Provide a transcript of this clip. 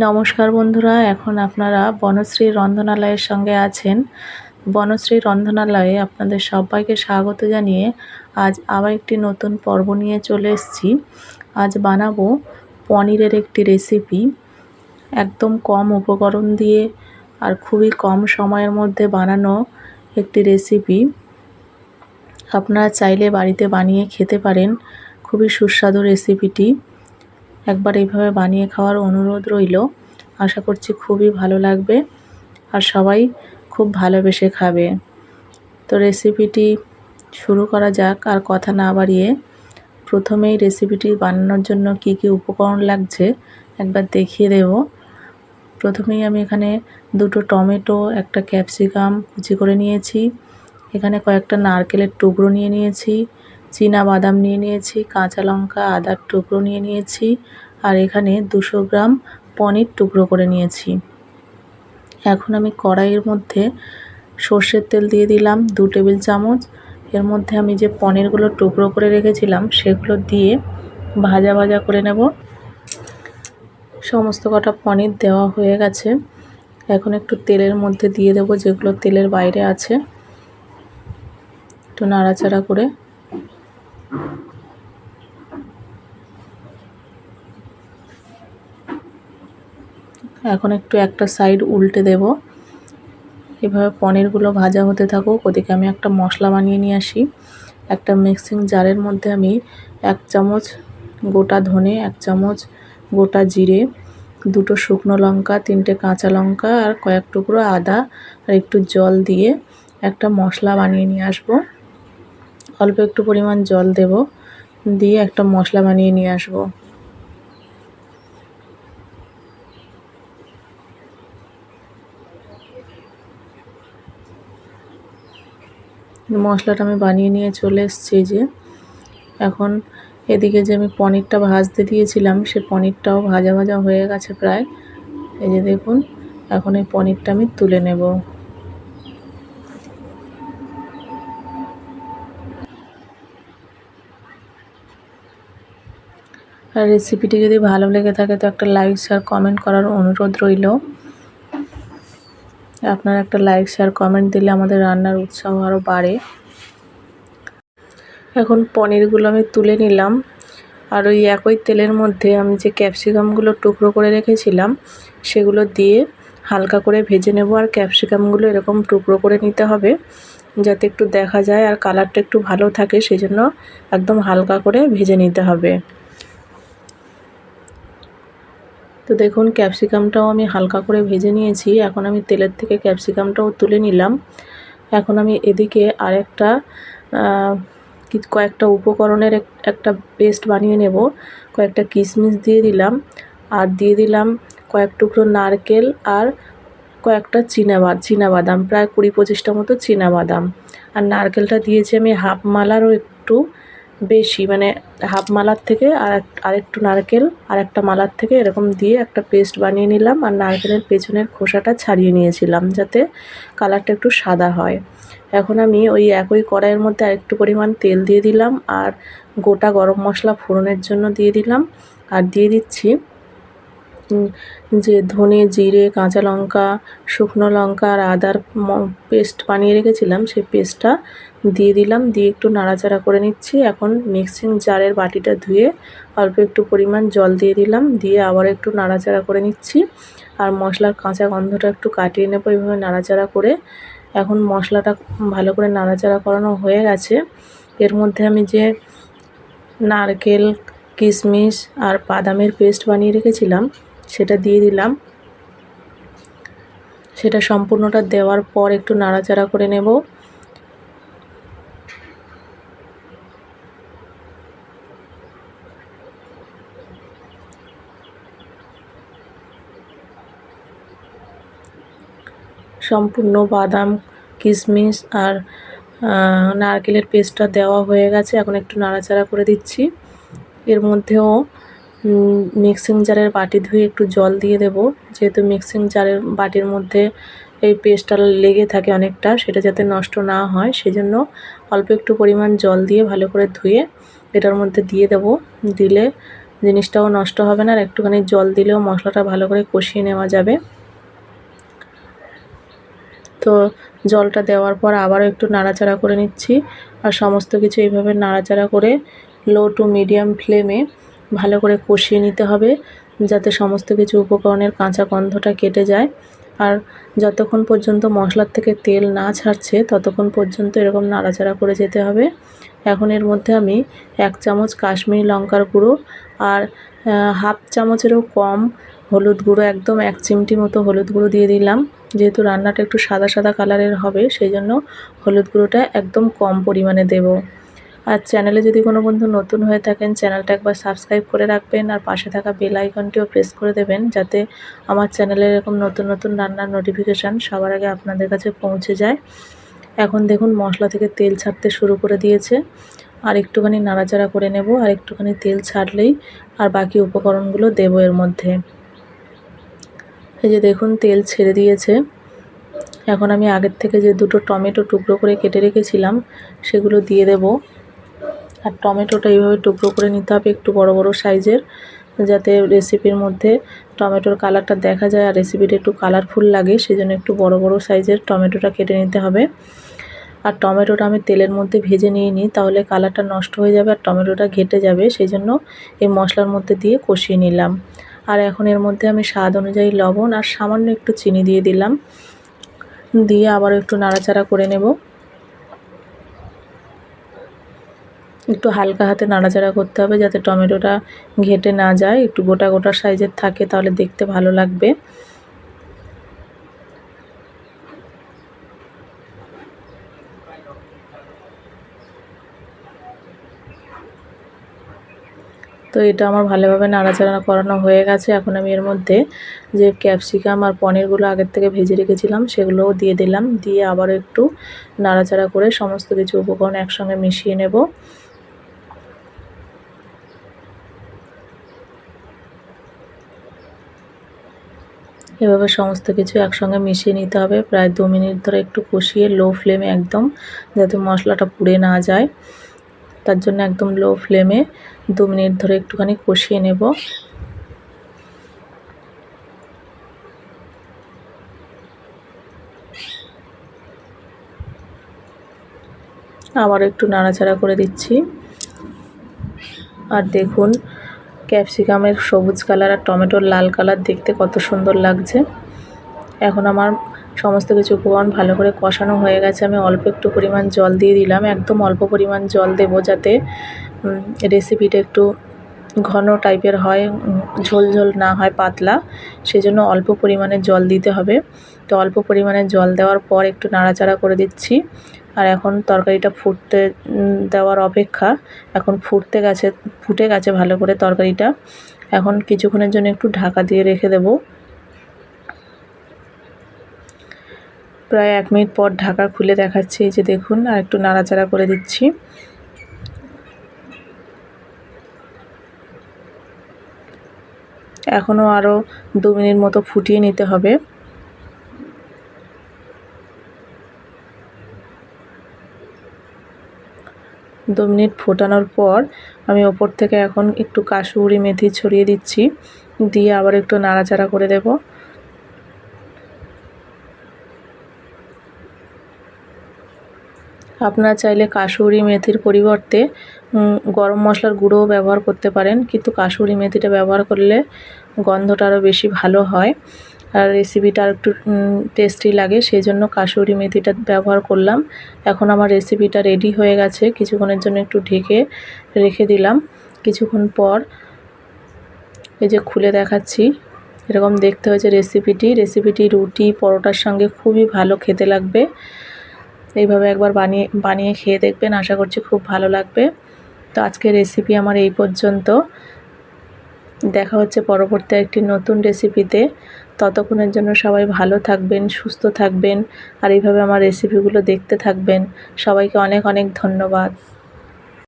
নমস্কার বন্ধুরা, এখন আপনারা বনশ্রী রন্ধনালয়ের সঙ্গে আছেন। বনশ্রী রন্ধনালয়ে আপনাদের সবাইকে স্বাগত জানিয়ে আজ আবার একটি নতুন পর্ব নিয়ে চলে এসেছি। আজ বানাবো পনিরের একটি রেসিপি একদম কম উপকরণ দিয়ে আর খুবই কম সময়ের মধ্যে বানানো একটি রেসিপি আপনারা চাইলে বাড়িতে বানিয়ে খেতে পারেন। খুবই সুস্বাদু রেসিপিটি একবার এইভাবে বানিয়ে খাওয়ার অনুরোধ রইল। আশা করছি খুবই ভালো লাগবে আর সবাই খুব ভালোবেসে খাবে। তো রেসিপিটি শুরু করা যাক আর কথা না বাড়িয়ে প্রথমেই রেসিপিটি বানানোর জন্য কি কি উপকরণ লাগছে একবার দেখিয়ে দেব। প্রথমেই আমি এখানে দুটো টমেটো, একটা ক্যাপসিকাম কুচি করে নিয়েছি। এখানে কয়েকটা নারকেলের টুকরো নিয়ে নিয়েছি। বাদাম নিয়ে নিয়েছি, কাঁচা লঙ্কা, আদার টুকরো নিয়ে নিয়েছি আর এখানে দুশো গ্রাম পনির টুকরো করে নিয়েছি। এখন আমি কড়াইয়ের মধ্যে সর্ষের তেল দিয়ে দিলাম দু টেবিল চামচ। এর মধ্যে আমি যে পনিরগুলো টুকরো করে রেখেছিলাম সেগুলো দিয়ে ভাজা ভাজা করে নেব। সমস্ত কটা পনির দেওয়া হয়ে গেছে। এখন একটু তেলের মধ্যে দিয়ে দেবো যেগুলো তেলের বাইরে আছে। একটু নাড়াচাড়া করে এখন একটু একটা সাইড উল্টে দেব। এভাবে পনিরগুলো ভাজা হতে থাকুক, ওদিকে আমি একটা মশলা বানিয়ে নিয়ে আসি। একটা মিক্সিং জারের মধ্যে আমি এক চামচ গোটা ধনে, এক চামচ গোটা জিরে, দুটো শুকনো লঙ্কা, তিনটে কাঁচা লঙ্কা আর কয়েক টুকরো আদা আর একটু জল দিয়ে একটা মশলা বানিয়ে নিয়ে আসব। অল্প একটু পরিমাণ জল দেব, দিয়ে একটা মশলা বানিয়ে নিয়ে আসব। মশলাটা আমি বানিয়ে নিয়ে চলে এসেছি যে। এখন এদিকে যে আমি পনিরটা ভাজতে দিয়েছিলাম, সে পনিরটাও ভাজা ভাজা হয়ে গেছে প্রায়। এই যে দেখুন, এখন এই পনিরটা আমি তুলে নেব। আর রেসিপিটি যদি ভালো লেগে থাকে, তো একটা লাইক শেয়ার কমেন্ট করার অনুরোধ রইল। আপনারা একটা লাইক শেয়ার কমেন্ট দিলে আমাদের রান্নার উৎসাহ আরও বাড়ে। এখন পনিরগুলো আমি তুলে নিলাম। আর ওই একই তেলের মধ্যে আমি যে ক্যাপসিকামগুলো টুকরো করে রেখেছিলাম, সেগুলো দিয়ে হালকা করে ভেজে নেব। আর ক্যাপসিকামগুলো এরকম টুকরো করে নিতে হবে, যাতে একটু দেখা যায় আর কালারটা একটু ভালো থাকে সেই জন্য একদম হালকা করে ভেজে নিতে হবে। তো দেখুন ক্যাপসিকামটাও আমি হালকা করে ভেজে নিয়েছি। এখন আমি তেলের থেকে ক্যাপসিকামটাও তুলে নিলাম। এখন আমি এদিকে আরেকটা কয়েকটা উপকরণের একটা পেস্ট বানিয়ে নেব। কয়েকটা কিশমিশ দিয়ে দিলাম। আর দিয়ে দিলাম কয়েক টুকরো নারকেল আর কয়েকটা চীনা বাদাম প্রায় কুড়ি পঁচিশটা মতো বাদাম আর নারকেলটা দিয়েছি আমি হাফ মালারও একটু। বেশি মানে হাফ মালার থেকে আর আরেকটু নারকেল আর একটা মালার থেকে এরকম দিয়ে একটা পেস্ট বানিয়ে নিলাম আর নারকেলের পেছনের খোসাটা ছাড়িয়ে নিয়েছিলাম যাতে কালারটা একটু সাদা হয়। এখন আমি ওই একই কড়াইয়ের মধ্যে আরেকটু পরিমাণ তেল দিয়ে দিলাম আর গোটা গরম মশলা ফোড়নের জন্য দিয়ে দিলাম। আর দিয়ে দিচ্ছি যে ধনে জিরে, কাঁচা লঙ্কা, শুকনো লঙ্কা আর আদার পেস্ট বানিয়ে রেখেছিলাম, সেই পেস্টটা দিয়ে দিলাম, দিয়ে একটু নাড়াচাড়া করে নিচ্ছি। এখন মিক্সিং জারের বাটিটা ধুয়ে অল্প একটু পরিমাণ জল দিয়ে দিলাম, দিয়ে আবার একটু নাড়াচাড়া করে নিচ্ছি। আর মশলার কাঁচা গন্ধটা একটু কাটিয়ে নেব এইভাবে নাড়াচাড়া করে। এখন মশলাটা ভালো করে নাড়াচাড়া করানো হয়ে গেছে। এর মধ্যে আমি যে নারকেল, কিশমিশ আর বাদামের পেস্ট বানিয়ে রেখেছিলাম, সেটা দিয়ে দিলাম। সেটা সম্পূর্ণটা দেওয়ার পর একটু নাড়াচাড়া করে নেব। সম্পূর্ণ বাদাম, কিশমিশ আর নারকেলের পেস্টটা দেওয়া হয়ে গেছে। এখন একটু নাড়াচাড়া করে দিচ্ছি। এর মধ্যেও মিক্সিং জারের বাটি ধুয়ে একটু জল দিয়ে দেব। যেহেতু মিক্সিং জারের বাটির মধ্যে এই পেস্টটা লেগে থাকে অনেকটা, সেটা যাতে নষ্ট না হয়, সেজন্য অল্প একটু পরিমাণ জল দিয়ে ভালো করে ধুয়ে এটার মধ্যে দিয়ে দেব। দিলে জিনিসটাও নষ্ট হবে না, আর একটুখানি জল দিলেও মশলাটা ভালো করে কষিয়ে নেওয়া যাবে। তো জলটা দেওয়ার পর আবারও একটু নাড়াচাড়া করে নিচ্ছি। আর সমস্ত কিছু এইভাবে নাড়াচাড়া করে লো টু মিডিয়াম ফ্লেমে ভালো করে কষিয়ে নিতে হবে, যাতে সমস্ত কিছু উপকরণের কাঁচা গন্ধটা কেটে যায়। আর যতক্ষণ পর্যন্ত মশলার থেকে তেল না ছাড়ছে, ততক্ষণ পর্যন্ত এরকম নাড়াচাড়া করে যেতে হবে। এখন এর মধ্যে আমি এক চামচ কাশ্মীরি লঙ্কার গুঁড়ো আর হাফ চামচেরও কম হলুদ গুঁড়ো, একদম এক চিমটি মতো হলুদ গুঁড়ো দিয়ে দিলাম। যেহেতু রান্নাটা একটু সাদা সাদা কালারের হবে, সেই জন্য হলুদ গুঁড়োটা একদম কম পরিমাণে দেব। আর চ্যানেলে যদি কোনো বন্ধু নতুন হয়ে থাকেন, চ্যানেলটা একবার সাবস্ক্রাইব করে রাখবেন আর পাশে থাকা বেল আইকনটিও প্রেস করে দেবেন, যাতে আমার চ্যানেলে এরকম নতুন নতুন রান্নার নোটিফিকেশান সবার আগে আপনাদের কাছে পৌঁছে যায়। এখন দেখুন মশলা থেকে তেল ছাড়তে শুরু করে দিয়েছে। আর একটুখানি নাড়াচাড়া করে নেব, আর একটুখানি তেল ছাড়লেই আর বাকি উপকরণগুলো দেবো এর মধ্যে। এই যে দেখুন, তেল ছেড়ে দিয়েছে। এখন আমি আগের থেকে যে দুটো টমেটো টুকরো করে কেটে রেখেছিলাম, সেগুলো দিয়ে দেব। আর টমেটোটা এইভাবে টুকরো করে নিতে হবে একটু বড় বড় সাইজের, যাতে রেসিপির মধ্যে টমেটোর কালারটা দেখা যায় আর রেসিপিটা একটু কালারফুল লাগে, সেজন্য একটু বড় বড় সাইজের টমেটোটা কেটে নিতে হবে। আর টমেটোটা আমি তেলের মধ্যে ভেজে নিয়ে নিই তাহলে কালারটা নষ্ট হয়ে যাবে আর টমেটোটা ঘেটে যাবে সেই জন্য এই মশলার মধ্যে দিয়ে কষিয়ে নিলাম। আর এখন এর মধ্যে আমি স্বাদ অনুযায়ী লবণ আর সামান্য একটু চিনি দিয়ে দিলাম। দিয়ে আবার একটু নাড়াচাড়া করে নেব। একটু হালকা হাতে নাড়াচাড়া করতে হবে যাতে টমেটোটা ঘেটে না যায়। একটু গোটা গোটা সাইজের থাকে তাহলে দেখতে ভালো লাগবে। তো এটা আমার ভালোভাবে নাড়াচাড়া করানো হয়ে গেছে। এখন আমি এর মধ্যে যে ক্যাপসিকাম আর পনিরগুলো আগের থেকে ভেজে রেখেছিলাম, সেগুলোও দিয়ে দিলাম। দিয়ে আবার একটু নাড়াচাড়া করে সমস্ত কিছু উপকরণ একসঙ্গে মিশিয়ে নেব। এভাবে সমস্ত কিছু একসঙ্গে মিশিয়ে নিতে হবে। প্রায় দু মিনিট ধরে একটু কষিয়ে লো ফ্লেমে একদম যাতে মশলাটা পুড়ে না যায়। তার জন্য একদম লো ফ্লেমে দু মিনিট ধরে একটুখানি কষিয়ে নেব। আবার একটু নাড়াচাড়া করে দিচ্ছি। আর দেখুন ক্যাপসিকামের সবুজ কালার আর টমেটোর লাল কালার দেখতে কত সুন্দর লাগছে। এখন আমার সমস্ত কিছু উপকরণ ভালো করে কষানো হয়ে গেছে। আমি অল্প একটু পরিমাণ জল দিয়ে দিলাম। একদম অল্প পরিমাণ জল দেবো যাতে রেসিপিটা একটু ঘন টাইপের হয় ঝোল ঝোল না হয়, পাতলা। সেজন্য অল্প পরিমাণে জল দিতে হবে। তো অল্প পরিমাণে জল দেওয়ার পর একটু নাড়াচাড়া করে দিচ্ছি। আর এখন তরকারিটা ফুটতে দেওয়ার অপেক্ষা। এখন ফুটতে গেছে, ফুটে গেছে ভালো করে তরকারিটা। এখন কিছুক্ষণের জন্য একটু ঢাকা দিয়ে রেখে দেব। প্রায় এক মিনিট পর ঢাকা খুলে দেখাচ্ছি এই যে দেখুন, আর একটু নাড়াচাড়া করে দিচ্ছি। এখনও আরও দু মিনিট মতো ফুটিয়ে নিতে হবে। দু মিনিট ফোটানোর পর আমি ওপর থেকে এখন একটু কাশুরি মেথি ছড়িয়ে দিচ্ছি, দিয়ে আবার একটু নাড়াচাড়া করে দেব। আপনারা চাইলে কাশুরি মেথির পরিবর্তে গরম মশলার গুঁড়োও ব্যবহার করতে পারেন। কিন্তু কাশুরি মেথিটা ব্যবহার করলে গন্ধটা আরও বেশি ভালো হয়। আর রেসিপিটা আর একটু টেস্টি লাগে সেই জন্য কাসুরি মেথিটা ব্যবহার করলাম। এখন আমার রেসিপিটা রেডি হয়ে গেছে। কিছুক্ষণের জন্য একটু ঢেকে রেখে দিলাম। কিছুক্ষণ পর এই যে খুলে দেখাচ্ছি, এরকম দেখতে হয়েছে রেসিপিটি রেসিপিটি রুটি, পরোটার সঙ্গে খুবই ভালো খেতে লাগবে। এইভাবে একবার বানিয়ে বানিয়ে খেয়ে দেখবেন। আশা করছি খুব ভালো লাগবে। তো আজকের রেসিপি আমার এই পর্যন্ত। দেখা হচ্ছে পরবর্তী একটি নতুন রেসিপিতে ততক্ষণের জন্য সবাই ভালো থাকবেন, সুস্থ থাকবেন, আর এইভাবে আমার রেসিপিগুলো দেখতে থাকবেন। সবাইকে অনেক অনেক ধন্যবাদ।